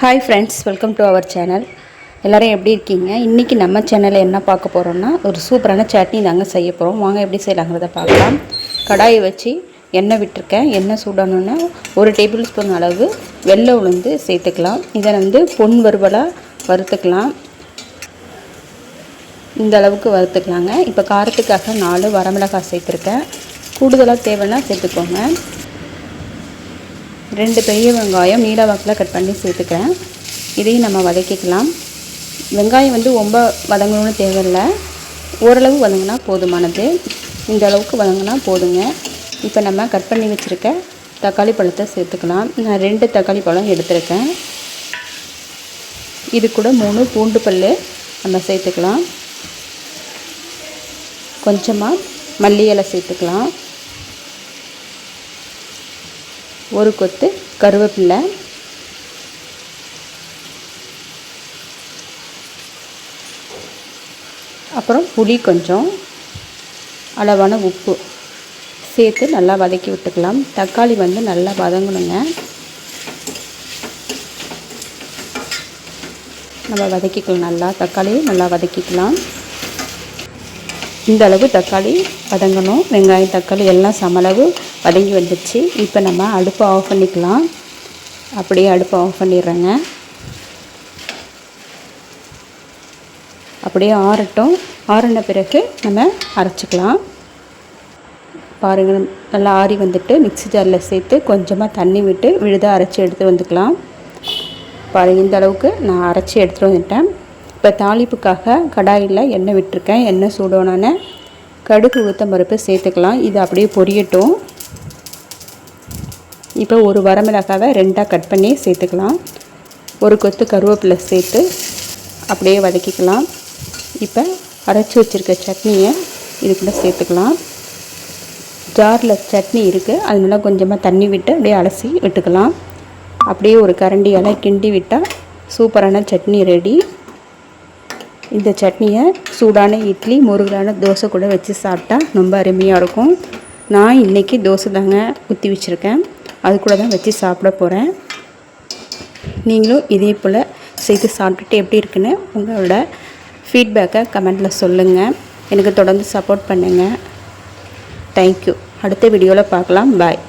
Hi friends welcome to our channel எல்லோரும் எப்படி இருக்கீங்க? இன்றைக்கி நம்ம சேனலில் என்ன பார்க்க போகிறோம்னா ஒரு சூப்பரான சட்னி நாங்கள் செய்ய போகிறோம் வாங்க எப்படி செய்யலாங்கிறத பார்க்கலாம். கடாயை வச்சு எண்ணெய் விட்டுருக்கேன். எண்ணெய் சூடானோன்னா ஒரு டேபிள் ஸ்பூன் அளவு வெள்ளை உளுந்து சேர்த்துக்கலாம். இதை வந்து பொன் வறுவலாக வறுத்துக்கலாம். இந்த அளவுக்கு வறுத்துக்கலாங்க. இப்போ காரத்துக்காக நாலு வரமிளகாய் சேர்த்துருக்கேன். கூடுதலாக தேவைன்னா சேர்த்துக்கோங்க. ரெண்டு பெரிய வெங்காயம் நீல வாக்கில் கட் பண்ணி சேர்த்துக்கிறேன். இதையும் நம்ம வதக்கிக்கலாம். வெங்காயம் வந்து ரொம்ப வதங்கணும்னு தேவையில்லை. ஓரளவு வதங்கினா போதுமானது. இந்த அளவுக்கு வதங்கினா போதுங்க. இப்போ நம்ம கட் பண்ணி வச்சுருக்க தக்காளி பழத்தை சேர்த்துக்கலாம். நான் ரெண்டு தக்காளி பழம் எடுத்திருக்கேன். இது கூட மூணு பூண்டு பல் நம்ம சேர்த்துக்கலாம். கொஞ்சமாக மல்லி இலை சேர்த்துக்கலாம். ஒரு கொத்து கருவேப்பிலை. அப்புறம் புளி கொஞ்சம் அளவான உப்பு சேர்த்து நல்லா வதக்கி விட்டுக்கலாம். தக்காளி வந்து நல்லா வதங்கணுங்க. நம்ம வதக்கிக்கலாம் நல்லா. தக்காளி நல்லா வதக்கிக்கலாம். இந்த அளவு தக்காளி வதங்கணும். வெங்காயம் தக்காளி எல்லாம் சமளவு வதங்கி வந்துடுச்சு இப்போ நம்ம அடுப்பை ஆஃப் பண்ணிக்கலாம். அப்படியே அடுப்பை ஆஃப் பண்ணிடுறேங்க. அப்படியே ஆறட்டும். ஆறின பிறகு நம்ம அரைச்சிக்கலாம். பாருங்கள் நல்லா ஆறி வந்துட்டு மிக்ஸி ஜாரில் சேர்த்து கொஞ்சமாக தண்ணி விட்டு விழுதாக அரைச்சி எடுத்து வந்துக்கலாம். பாருங்கள் இந்த அளவுக்கு நான் அரைச்சி எடுத்துகிட்டு வந்துட்டேன். இப்போ தாளிப்புக்காக கடாயில் எண்ணெய் விட்டுருக்கேன். எண்ணெய் சூடோனான கடுகு உளுத்தம் பருப்பு சேர்த்துக்கலாம். இது அப்படியே பொரியட்டும். இப்போ ஒரு வரமிளகாவை ரெண்டாக கட் பண்ணி சேர்த்துக்கலாம். ஒரு கொத்து கருவேப்பிலை சேர்த்து அப்படியே வதக்கிக்கலாம். இப்போ அரைச்சி வச்சுருக்க சட்னியை இதுக்குள்ளே சேர்த்துக்கலாம். ஜாரில் சட்னி இருக்குது அதனால கொஞ்சமாக தண்ணி விட்டு அப்படியே அலசி விட்டுக்கலாம். அப்படியே ஒரு கரண்டியால் கிண்டி விட்டால் சூப்பரான சட்னி ரெடி. இந்த சட்னியை சூடான இட்லி முருகலான தோசை கூட வச்சு சாப்பிட்டா ரொம்ப அருமையாக இருக்கும். நான் இன்றைக்கி தோசை தாங்க ஊற்றி வச்சுருக்கேன். அது கூட தான் வச்சு சாப்பிட போகிறேன் நீங்களும் இதே போல் செய்து சாப்பிட்டுட்டு எப்படி இருக்குன்னு உங்களோட ஃபீட்பேக்கை கமெண்டில் சொல்லுங்கள் எனக்கு தொடர்ந்து சப்போர்ட் பண்ணுங்கள் தேங்க்யூ அடுத்த வீடியோவில் பார்க்கலாம். பாய்